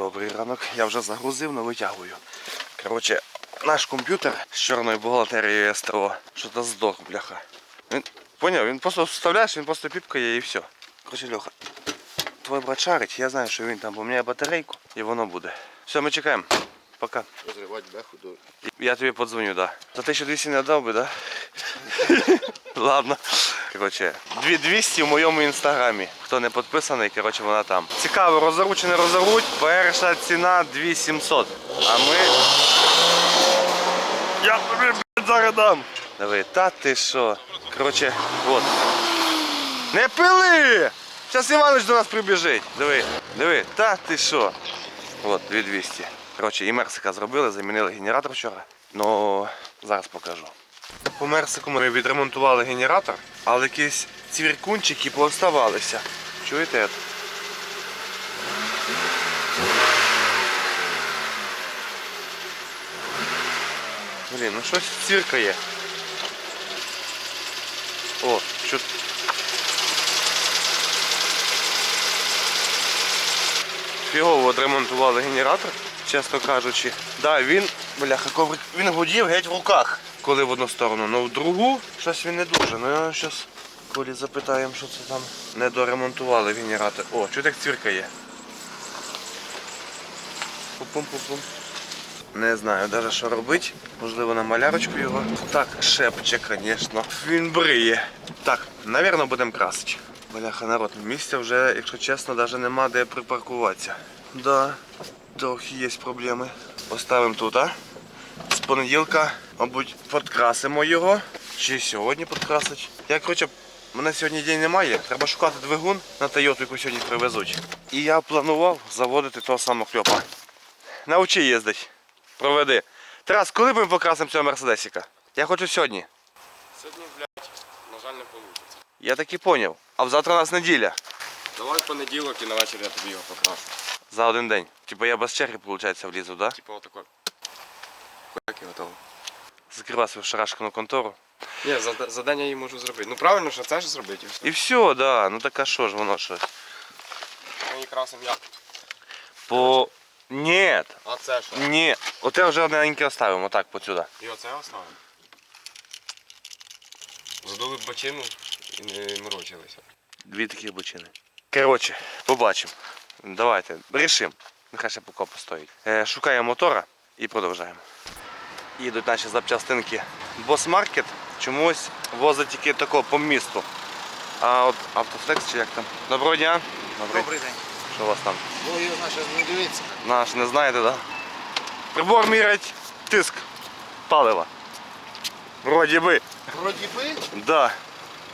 Добрий ранок. Я вже загрузив, але витягую. Коротше, наш комп'ютер з чорною бухгалтерією СТО. Що то здох, бляха. Він, поняв, він просто вставляєш, він просто піпкає і все. Коротше, Льоха, твій брат шарить, я знаю, що він там поміняє батарейку і воно буде. Все, ми чекаємо. Пока. Розривати беху до. Я тобі подзвоню, да. За 1200 не дав би, да? Ладно. Коротше, 2200 в моєму інстаграмі. Хто не підписаний, коротше, вона там. Цікаво, розорвуть чи не розорвуть. Перша ціна 2700. А ми. Я тобі блядь, зараз дам. Диви, та ти що? Коротше, от. Не пили! Зараз Іванович до нас прибіжить. Диви, диви, та ти що? От, 2200. Коротше, і Мерсика зробили, замінили генератор вчора. Ну, зараз покажу. По Мерсику ми відремонтували генератор, але якісь цвіркунчики пооставалися. Чуєте? Блін, ну щось цвіркає. О, що. Фігово відремонтували генератор, чесно кажучи. Да, він, бляха, коврик, він гудів геть в руках, коли в одну сторону. Ну в другу щось він не дуже. Ну я зараз Колі запитаємо, що це там. Не доремонтували генератор. О, чого так цвірка є? Пум-пум-пум-пум. Не знаю навіть що робити. Можливо на малярочку його. Так, шепче, звісно. Він бриє. Так, напевно, будемо красити. Бляха, народ, місця вже, якщо чесно, навіть нема де припаркуватися. Да, трохи є проблеми. Поставимо тут, а? З понеділка, мабуть, підкрасимо його. Чи сьогодні підкрасить. Я, коротше, мене сьогодні день немає. Треба шукати двигун на Тойоту, яку сьогодні привезуть. І я планував заводити того самого кльопа. Научи їздити. Проведи. Тарас, коли ми покрасимо цього мерседесика? Я хочу сьогодні. Сьогодні, блядь, на жаль, не вийде. Я так і поняв. А завтра у нас неділя. Давай в понеділок і на вечір я тобі його покрашу. За один день. Типа я без черги, виходить, влізу, да? Типа отако. Як і готово. Закриваю свою шарашкану контору. Ні, за, за день я її можу зробити. Ну правильно, що це ж зробити. і все. І все, да. Ну так а що ж воно щось. Ми красимо як. По. Ні. А це що? Ні. Оте вже одненьке оставимо, отак посюди. І оце оставимо. Задули б бочину і не морочилися. Дві такі бочини. Коротше, побачимо. Давайте, рішимо. Нехай ще поки постоїть. Е, шукаємо мотора і продовжаємо. Їдуть наші запчастинки. Босмаркет чомусь возить тільки тако по місту. А от автофлекс чи як там? Доброго дня. Добрий день. Що у вас там? Бо його наше не дивиться. Наш не знаєте, так? Да? Прибор мірять тиск палива. Вроді би. Вроді би, Да.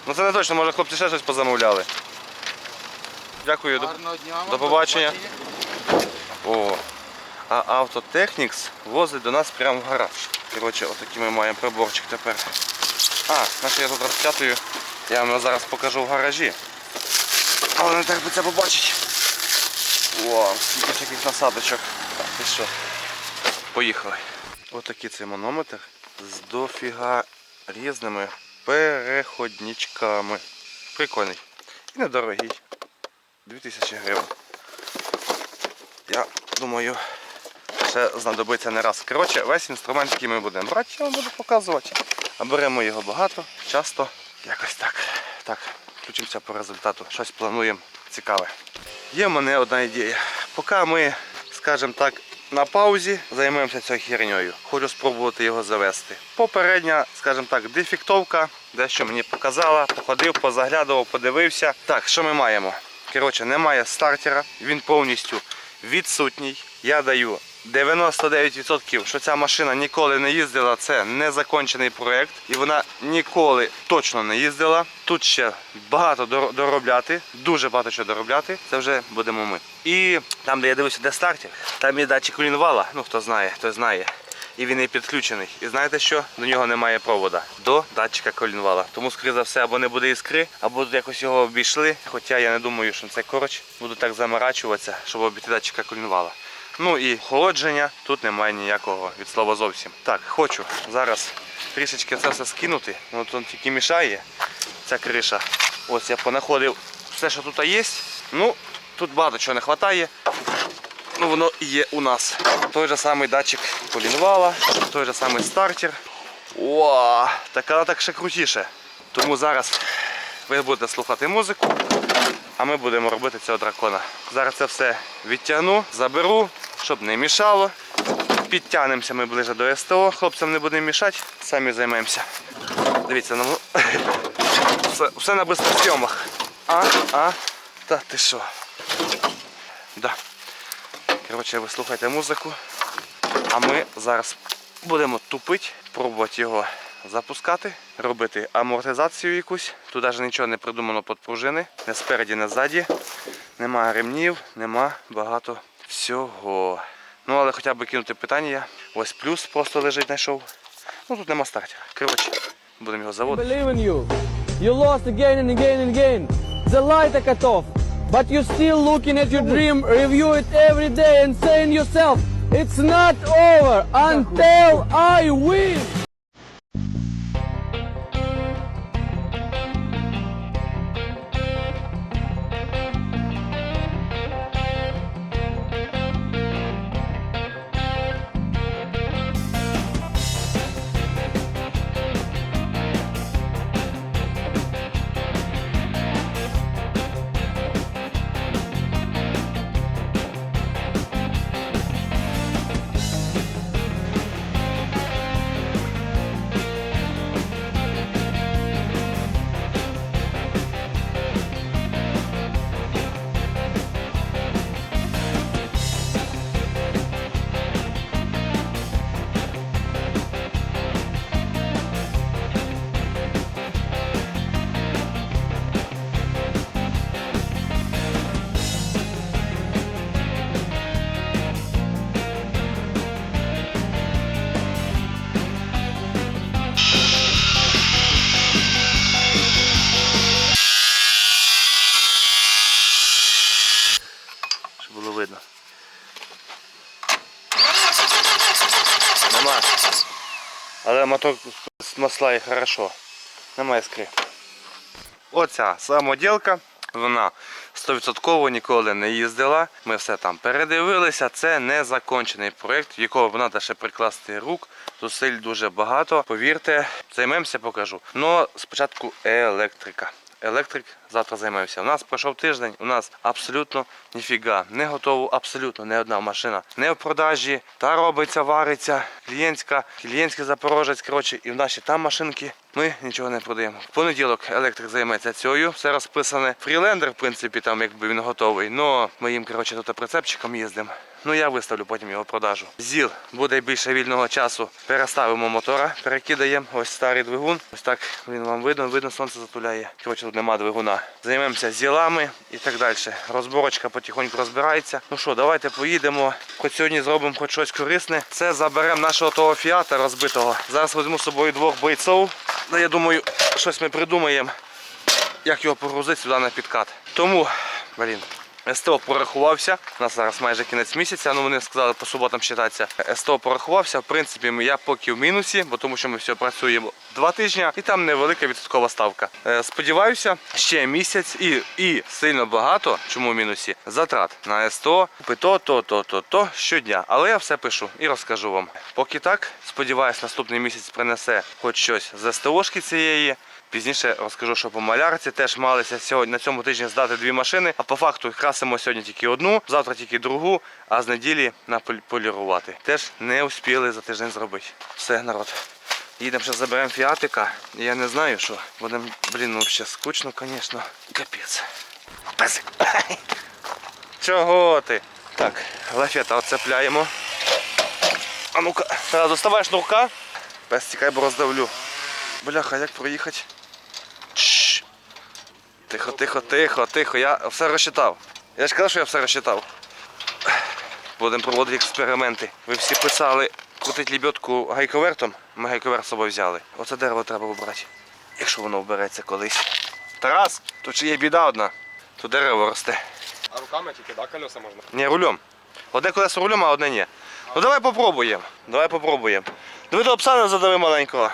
Ну це не точно, може хлопці ще щось позамовляли. Дякую. До... гарного дня вам. до побачення. О. А Автотехнікс возить до нас прямо в гараж. Коротше, отакий ми маємо приборчик тепер. А, значить я тут розпечатую. Я вам його зараз покажу в гаражі. Але не би це побачить. О, скільки всяких насадочок. Ти що? Поїхали. Отакий цей манометр з дофіга різними переходничками. Прикольний. І недорогий. 2000 гривень. Я думаю, ще знадобиться не раз. Коротше, весь інструмент, який ми будемо брати, я вам буду показувати. А беремо його багато, часто, якось так. Так, включимося по результату. Щось плануємо цікаве. Є в мене одна ідея. Поки ми, скажімо так, на паузі займаємося цією херньою. Хочу спробувати його завести. Попередня, скажімо так, дефектовка, дещо мені показала, походив, позаглядував, подивився. Так, що ми маємо? Коротше, немає стартера, він повністю відсутній. Я даю 99%, що ця машина ніколи не їздила. Це незакончений проєкт, і вона ніколи точно не їздила. Тут ще багато доробляти, дуже багато що доробляти. Це вже будемо ми. І там, де я дивився, де стартер, там є датчик колінвала. Ну хто знає, той знає. І він і підключений. І знаєте що? До нього немає провода до датчика колінвала. Тому, скоріше за все, або не буде іскри, або тут якось його обійшли. Хоча я не думаю, що це коротше. Буду так заморачуватися, щоб обійти датчика колінвала. Ну і охолодження тут немає ніякого від слова зовсім. Так, хочу зараз трішечки це все скинути. Воно тут тільки мішає ця криша. Ось я понаходив все, що тут є. Ну, тут багато чого не вистачає. ну воно є у нас. Той же самий датчик колінвала, той же самий стартер. О, така так ще крутіше. Тому зараз ви будете слухати музику, а ми будемо робити цього дракона. Зараз це все відтягну, заберу, щоб не мішало. Підтягнемося ми ближе до СТО, хлопцям не будемо мішати, самі займемося. Дивіться, ну, все, все на бистросйомах. А, а, та ти що? Да. Коротше, ви слухайте музику, а ми зараз будемо тупити, пробувати його запускати, робити амортизацію якусь. Тут навіть нічого не придумано під пружини, не спереді, не ззаді. Нема ремнів, нема багато всього. Ну, але хоча б кинути питання. Ось плюс просто лежить, знайшов. Ну тут нема стартера. Коротше, будемо його заводити. you. You lost again and again and again. The light cut off. But you're still looking at your dream, review it every day and saying yourself, it's not over until I win. Було видно. Нема. Але мотор з масла і хорошо. Нема іскри. Оця самоділка, вона 100% ніколи не їздила. Ми все там передивилися. Це не закончений проєкт, в якого вона треба ще прикласти рук. Зусиль дуже багато. Повірте, займемося, покажу. Но спочатку електрика. Електрик завтра займемося. У нас пройшов тиждень, у нас абсолютно ніфіга. Не готово абсолютно не одна машина. Не в продажі, та робиться, вариться, клієнтська, клієнтський запорожець. Коротше, і в наші там машинки ми нічого не продаємо. В понеділок електрик займеться цією. Все розписане. Фрілендер, в принципі, там якби він готовий. Но ми їм коротше, тут прицепчиком їздимо. Ну я виставлю потім його продажу. ЗІЛ буде більше вільного часу. Переставимо мотора, перекидаємо. Ось старий двигун. Ось так він вам видно, видно, сонце затуляє. Коротше, тут нема двигуна. Займемося зілами і так далі. Розборочка потихоньку розбирається. Ну що, давайте поїдемо. Хоч сьогодні зробимо хоч щось корисне. Це заберемо нашого того фіата розбитого. Зараз візьму з собою двох бойців. Ну, я думаю, щось ми придумаємо, як його погрузити сюди на підкат. Тому, блін. СТО порахувався. У нас зараз майже кінець місяця, ну вони сказали по суботам вважатися. СТО порахувався. В принципі, я поки в мінусі, бо тому що ми все працюємо два тижні і там невелика відсоткова ставка. Е, Сподіваюся, ще місяць і, і сильно багато, чому в мінусі, затрат на СТО, то, то, то, то, то щодня. Але я все пишу і розкажу вам. Поки так, сподіваюсь, наступний місяць принесе хоч щось з СТОшки цієї. Пізніше розкажу, що по малярці теж малися сьогодні на цьому тижні здати дві машини. А по факту красимо сьогодні тільки одну, завтра тільки другу, а з неділі наполірувати. Теж не успіли за тиждень зробити. Все, народ. Їдемо ще заберемо фіатика. Я не знаю, що. Будемо, блін, ну взагалі скучно, звісно. Капець. Песик. Чого ти? Так, лафета оцепляємо. А ну-ка, зараз доставай шнурка. Пес тікай, бо роздавлю. Бляха, як проїхати? Чш. Тихо, тихо, тихо, тихо. Я все розчитав. Я ж казав, що я все розчитав. Будемо проводити експерименти. Ви всі писали крутити лебедку гайковертом. Ми гайковерт з собою взяли. Оце дерево треба вибрати. Якщо воно вбереться колись. Тарас, тут ще є біда одна. Тут дерево росте. А руками тільки, да, колеса можна? Ні, рулем. Одне колесо рулем, а одне ні. Ну давай попробуємо. Давай попробуємо. Диви до Оксани задави маленького.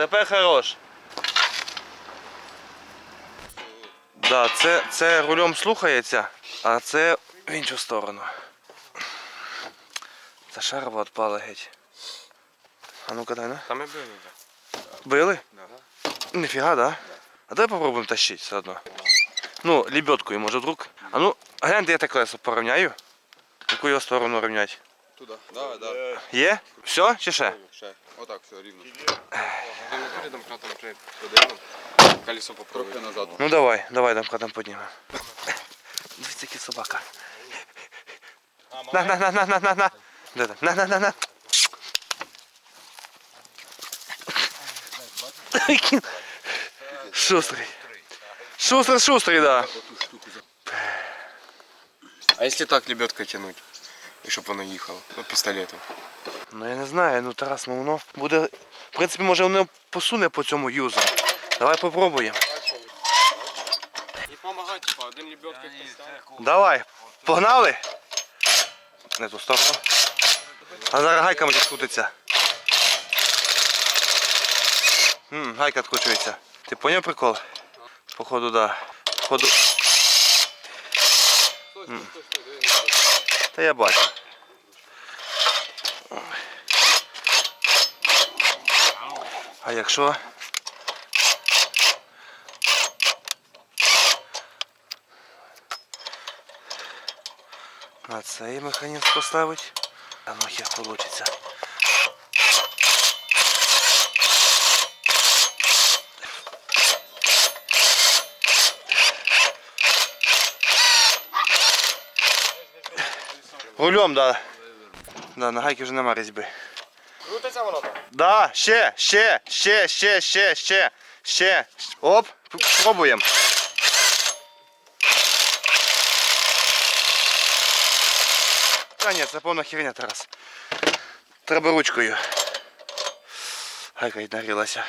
Отепер хорош. Да, це, це рулем слухається, а це в іншу сторону. Та шарова відпала геть. А ну-ка дай, на. Там ми били вже. Били? Ніфіга, да? А давай попробуємо тащити все одно. Ну, лебедкою, може вдруг. А ну, гляньте, я те колесо порівняю. Яку його сторону рівняти? Туди. Да, да. Є? Все чи ще? Ще. Отак, все рівно. Там не турі домкратом при подивимо. Колесо попробуй. Трохи назад. Ну давай, давай там там піднімемо. Дивіться, який собака. На, на, на, на, на, на, на. Де там? На, на, на, на. Шустрий. Шустрий, шустрий, да. А якщо так лебедкою тянуть? І щоб воно їхало? Ну, пістолетом. Ну я не знаю, ну Тарас, ну воно буде. В принципі, може воно посуне по цьому юзу. Давай попробуємо. Давай, погнали. Не ту сторону. А зараз гайка може скрутиться. М, гайка відкручується. Ти поняв прикол? Походу, да. Походу. Та я бачу. А якщо? На цей механізм поставить. А ну хер получится. Рулем, да. Да, на гайки вже нема різьби. Крутиться воно там? Да, ще, ще, ще, ще, ще, ще, ще. Оп, пробуємо. Та ні, це повна херня Тарас. Треба ручкою. Гайка й нагрілася.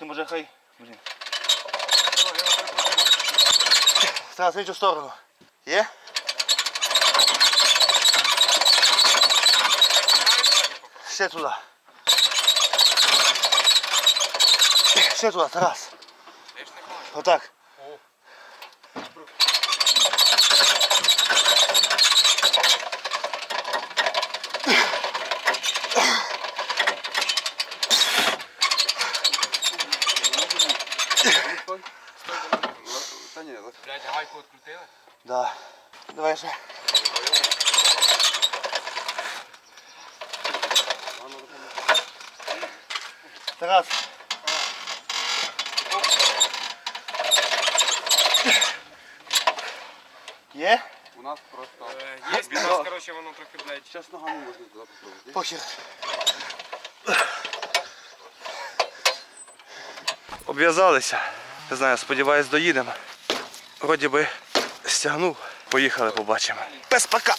А ну трошки може хай. Блін. Зараз в іншу сторону. Є? Ще туди. Ще туди, Тарас. Отак. Та ні, Блядь, а гайку відкрутили? Да. Давай ще. Тарас. Є? у нас просто... Є підраз, короче, воно трохи, блядь. Зараз ногами можна туди попробувати. Похер. Обв'язалися. Не знаю, сподіваюсь, доїдемо. Вроді би стягнув. Поїхали, побачимо. Пес пока!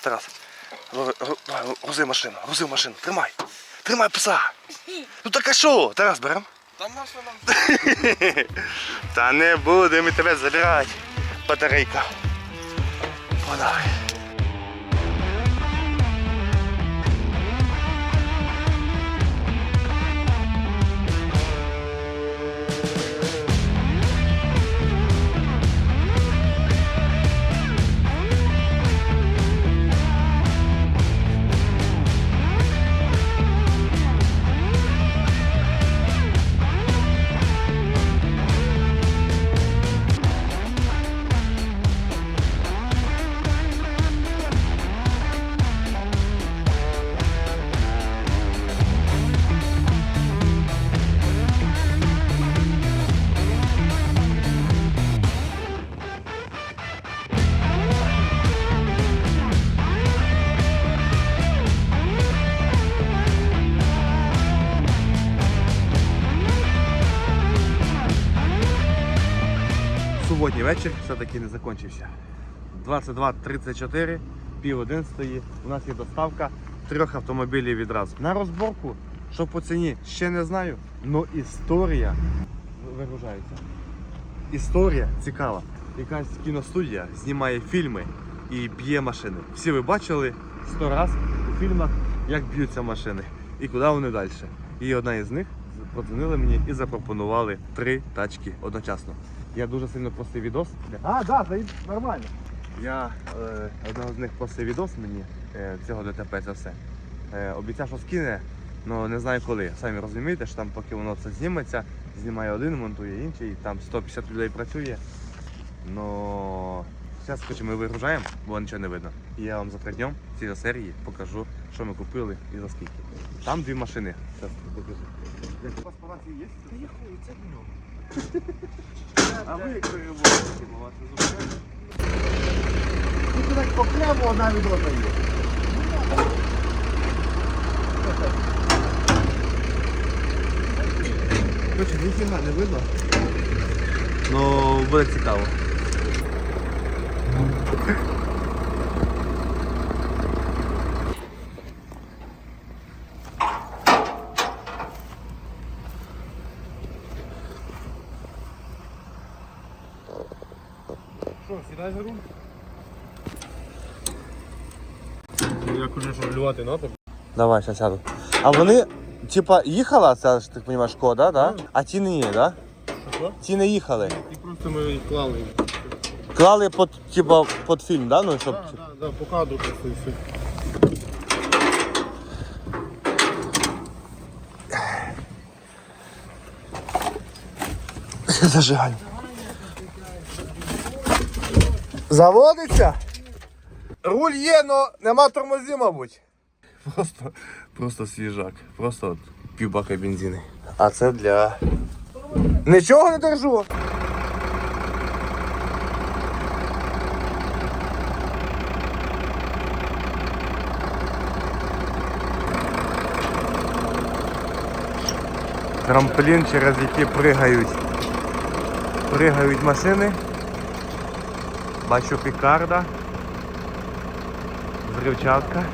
Тарас, гру- гру- гру- грузи машину, грузи машину, тримай. Тримай пса. Ну так а що? Тарас, берем? Там нащо нам? Та не будемо тебе забирати. Батарейка. Погнали. Вечір все-таки не закінчився. 22.34, пів одинадцятої. У нас є доставка трьох автомобілів відразу. На розборку, що по ціні, ще не знаю. але історія вигружається. Історія цікава. Якась кіностудія знімає фільми і б'є машини. Всі ви бачили сто раз у фільмах, як б'ються машини і куди вони далі. І одна із них подзвонила мені і запропонували три тачки одночасно. Я дуже сильно просив відос. А, да, заїд нормально. Я е, одного з них просив відос мені е, цього ДТП це все. Е, обіцяв, що скине, але не знаю коли. Самі розумієте, що там поки воно це зніметься, знімає один, монтує інший, там 150 людей працює. Но зараз хоч ми вигружаємо, бо нічого не видно. І я вам за три днем в цій серії покажу, що ми купили і за скільки. Там дві машини. Зараз покажу. У вас палаці є? Та я хуй, це в ньому. А ви як переводите, бо вас не зупиняють? Тут так окремо одна від одної. Короче, ніфіга не видно. Ну, буде цікаво. Руль? Ну, як уже що рулювати. Давай, сейчас сяду. А вони, типа, їхала, це ж так розумієш, шкода, да? А ті не є, да? Що? Ті не їхали. І просто ми їх клали. Клали під, типа, під фільм, да? Ну, щоб... Так, так, так, по кадру просто і все. Зажигай. Заводиться? Руль є, но нема тормозів, мабуть. Просто, просто свіжак. Просто от півбака бензини. А це для. Нічого не держу. Трамплін, через який пригають пригають машини. Бачу пікарда. Взривчатка.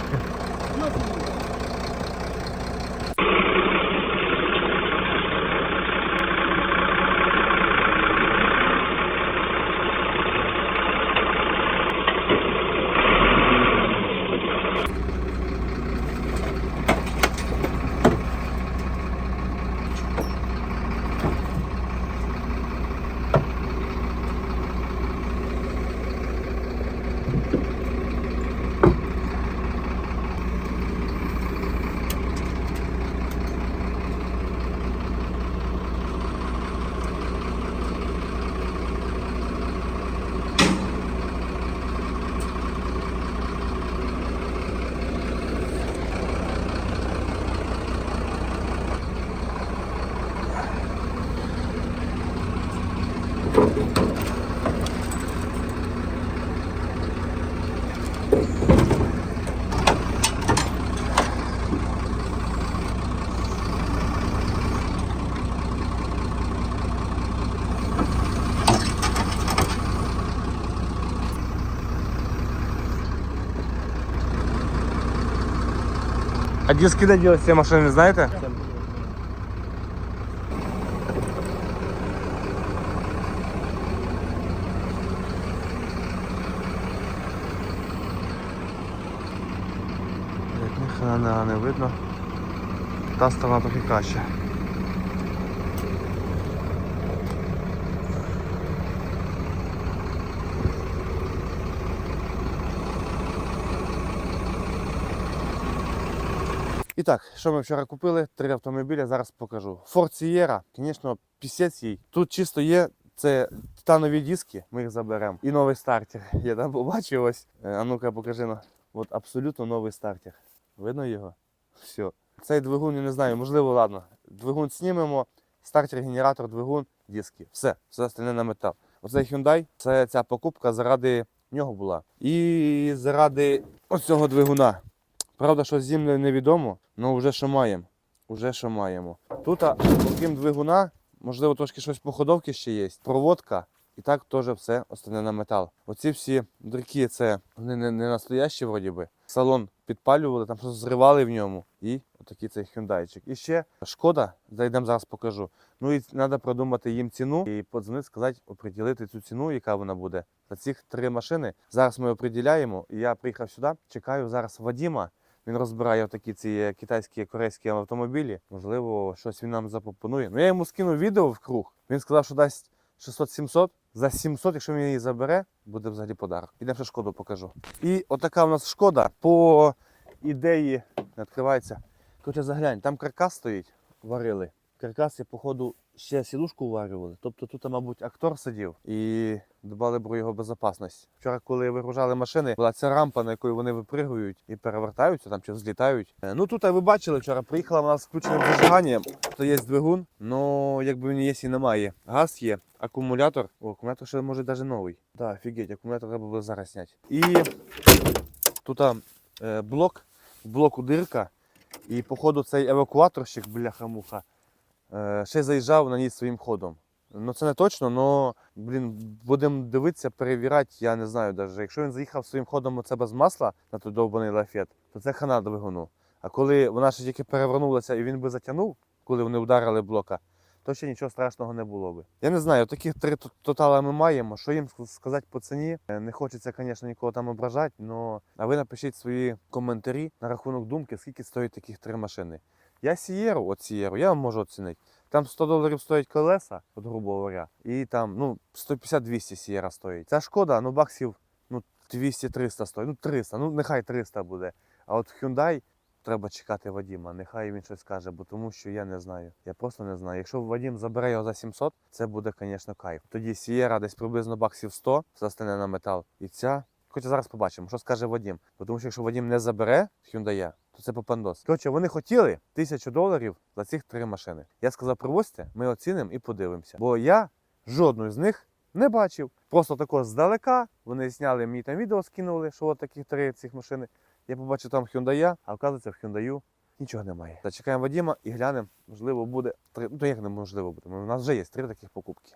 А диски де делать ці машини, не знаєте? Як ніхрена не видно. Та сторона трохи краще. Так, що ми вчора купили? Три автомобілі, зараз покажу. Ford Sierra, звісно, пісець їй. Тут чисто є це титанові диски, ми їх заберемо. І новий стартер. Я там побачив ось. Е, А ну-ка покажи. ну. От абсолютно новий стартер. Видно його? Все. Цей двигун, я не знаю, можливо, ладно. Двигун знімемо, стартер, генератор, двигун, диски. Все, все остальне на метал. Оцей Hyundai, це ця покупка заради нього була. І заради ось цього двигуна. Правда, що з землею невідомо, але вже що маємо. Уже що маємо. Тут, окрім двигуна, можливо, трошки щось по ходовці ще є. Проводка І так теж все остане на метал. Оці всі дірки, це вони не, не настоящі, вроді би. Салон підпалювали, там щось зривали в ньому. І отакий цей хюндайчик. І ще шкода, зайдемо зараз покажу. Ну і треба продумати їм ціну і подзвонити, сказати, оприділити цю ціну, яка вона буде. За цих три машини. Зараз ми оприділяємо. І я приїхав сюди, чекаю зараз Вадіма. Він розбирає такі ці китайські корейські автомобілі. Можливо, щось він нам запропонує. Ну я йому скинув відео в круг. Він сказав, що дасть 600-700. За 700, якщо він її забере, буде взагалі подарок. Підемо ще шкоду покажу. І отака у нас шкода по ідеї не відкривається. Короче, заглянь, там каркас стоїть, варили. Каркас, я, походу, ще сідушку варювали. Тобто тут, мабуть, актор сидів і дбали про його безпечність. Вчора, коли вигружали машини, була ця рампа, на якої вони випригують і перевертаються там чи взлітають. Е, Ну тут ви бачили вчора, приїхала вона з включеним зажиганням, то є двигун, ну якби він є і немає. Газ є, акумулятор. О, акумулятор ще може навіть новий. Так, да, офігеть, акумулятор треба було зараз зняти. І тут е, блок, блоку дирка. І походу цей евакуаторщик, бляха-муха, ще заїжджав на ній своїм ходом. Ну це не точно, але блін, будемо дивитися, перевіряти, я не знаю навіть. Якщо він заїхав своїм ходом оце без масла на той довбаний лафет, то це хана двигуну. А коли вона ще тільки перевернулася і він би затягнув, коли вони вдарили блока, то ще нічого страшного не було би. Я не знаю, таких три тотала ми маємо. Що їм сказати по ціні? Е, Не хочеться, звісно, нікого там ображати, але а ви напишіть свої коментарі на рахунок думки, скільки стоять таких три машини. Я Сієру, от Сієру, я вам можу оцінити. Там 100 доларів стоять колеса, от, грубо говоря, і там ну, 150-200 Сієра стоїть. Ця шкода, ну баксів ну, 200-300 стоїть, ну 300, ну нехай 300 буде. А от Hyundai треба чекати Вадіма, нехай він щось скаже, бо тому що я не знаю. Я просто не знаю. Якщо Вадім забере його за 700, це буде, звісно, кайф. Тоді Сієра десь приблизно баксів 100 застане на метал. І ця. Хоча зараз побачимо, що скаже Вадім. Бо Тому що якщо Вадім не забере Hyundai, то це попандос. Коротше, вони хотіли тисячу доларів за цих три машини. Я сказав, привозьте, ми оцінимо і подивимося. Бо я жодної з них не бачив. Просто тако здалека. Вони зняли мені там відео, скинули, що от таких три цих машини. Я побачив там Hyundai, а оказується в Hyundai нічого немає. Зачекаємо Вадіма і глянемо, можливо, буде три. Ну як неможливо буде. У нас вже є три таких покупки.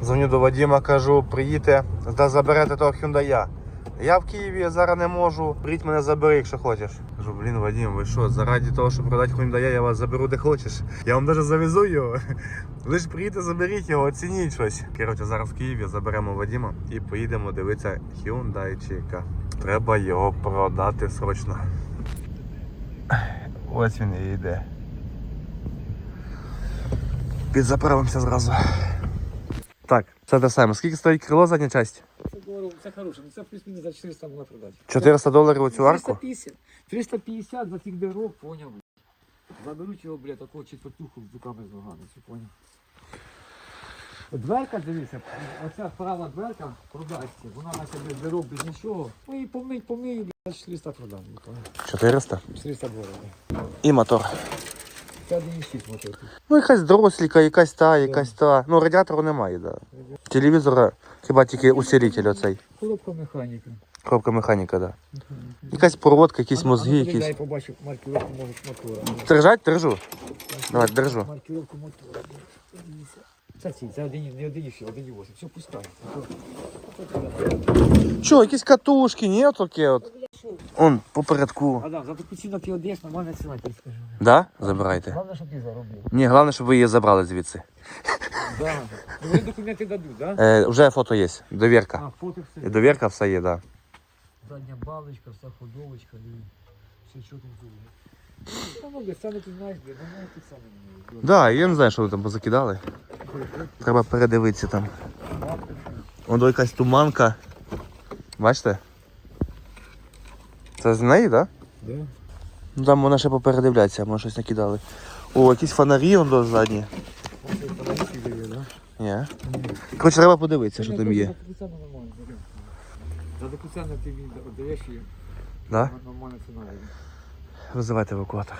Дзвоню до Вадіма, кажу, приїдьте, заберете того Hyundai. Я в Києві я зараз не можу. Прийдь мене забери, якщо хочеш. Кажу, блін, Вадим, ви що, заради того, щоб продати Hyundai, я вас заберу де хочеш. Я вам навіть завезу його. Ж приїдьте, заберіть його, оцініть щось. Коротше, зараз в Києві заберемо Вадима і поїдемо дивитися Hyundaiчика. Треба його продати срочно. Ось він і йде. Підзаправимося зразу. Так, це те саме. Скільки стоїть крило задня часть? Доларів, це хороше, ну це плюс-мінус за 400 можна продати. 400 доларів оцю арку? 350, 350 за тих дорог, поняв. Заберуть його, бля, такого четвертуху з руками з ногами, все поняв. Дверка, дивися, оця права дверка продасться, вона на себе без дорог, без нічого. Ну і помить, помию, бля, 400 продам, 400? 400 доларів. І мотор. Це 1,6. Ну, якась дросліка, якась та, якась та. Ну, радіатору немає, да. Телевізора хіба тільки усилитель оцей. Коробка механіка. Коробка механіка, да. Якась проводка, якісь мозги, ну, якісь. Я побачив маркировку мотора. Держать, держу. Давай, держу. Маркировку мотора. Це ці, це один, не 1,6, 1,8. Все пускай. Що, якісь катушки, ні, таке от. Он, попередку. Адам, за таку ціну ти одеш, нормальна ціна, ти скажу. Да? Забирайте. Головне, щоб ти заробив. Ні, головне, щоб ви її забрали звідси. Да. Вони документи дадуть, да? Е, вже фото є. Довірка. А, фото все. довірка все є, да. Задня балочка, вся ходовочка, і все що буде. Та ну, блядь, саме ти знаєш, блядь, ну ти саме не знаєш. Да, я не знаю, що ви там позакидали. Треба передивитися там. Вон якась туманка. Бачите? Це з неї, так? Да? Ну там вона ще попередивляться, може щось накидали. О, якісь фонарі он до задні. Ні. Коротше, треба подивитися, що там є. За ціну ти мені даєш і Да? нормальна ціна. Визивайте евакуатор.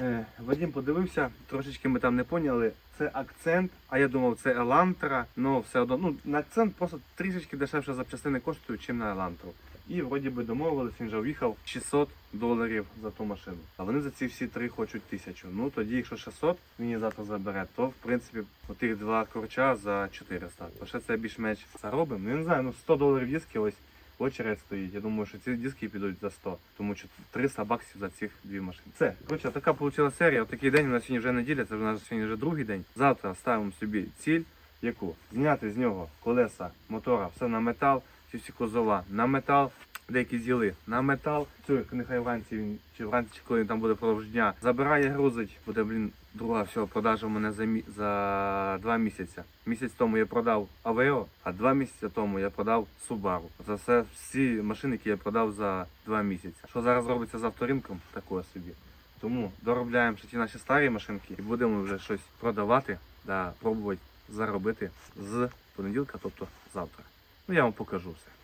Е, Вадим подивився, трошечки ми там не поняли. Це акцент, а я думав, це Елантра, але все одно. Ну, на акцент просто трішечки дешевше запчастини коштують, ніж на Елантру. І вроді би домовились, він вже в'їхав 600 доларів за ту машину. А вони за ці всі три хочуть тисячу. Ну тоді, якщо 600 він її завтра забере, то в принципі отих два корча за 400. То ще це більш-менш заробимо. Ну я не знаю, ну 100 доларів диски ось очередь стоїть. Я думаю, що ці диски підуть за 100, тому що 300 баксів за цих дві машини. Це коротше, така вийшла серія. Такий день у нас сьогодні вже неділя, це у нас сьогодні вже другий день. Завтра ставимо собі ціль, яку зняти з нього колеса мотора, все на метал, всі козова на метал. Деякі з'їли на метал. Цю нехай вранці він чи вранці, чи коли там буде впродовж дня. Забирає, грузить. Буде, блін, друга всього продажа у мене за мі... за два місяці. Місяць тому я продав Aveo, а два місяці тому я продав Subaru. Це все всі машини, які я продав за два місяці. Що зараз робиться з авторинком, такое собі. Тому доробляємо ще ті наші старі машинки і будемо вже щось продавати та пробувати заробити з понеділка, тобто завтра. Ну я вам покажу все.